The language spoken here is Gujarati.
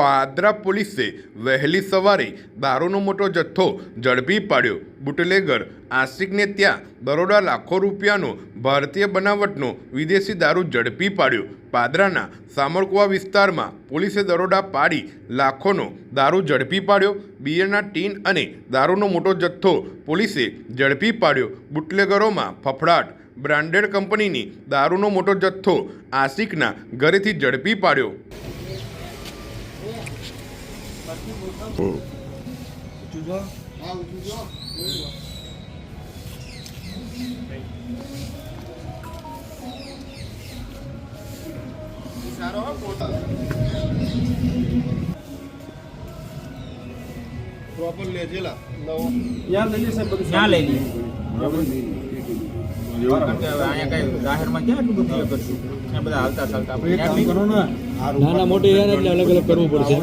પાદરા પોલીસે વહેલી સવારે દારૂનો મોટો જથ્થો ઝડપી પાડ્યો. બુટલેગર આશિકને ત્યાં દરોડા લાખો રૂપિયાનો ભારતીય બનાવટનો વિદેશી દારૂ ઝડપી પાડ્યો. પાદરાના સામરકુવા વિસ્તારમાં પોલીસે દરોડા પાડી લાખોનો દારૂ ઝડપી પાડ્યો. બિયરના ટીન અને દારૂનો મોટો જથ્થો પોલીસે ઝડપી પાડ્યો. બુટલેગરોમાં ફફડાટ બ્રાન્ડેડ કંપનીની દારૂનો મોટો જથ્થો આશિકના ઘરેથી ઝડપી પાડ્યો. પ્રોપર લેજેલા ત્યાં લઈ લે સાહેબ બધું ક્યાં લઈ નાના મોટી અલગ અલગ કરવું પડશે.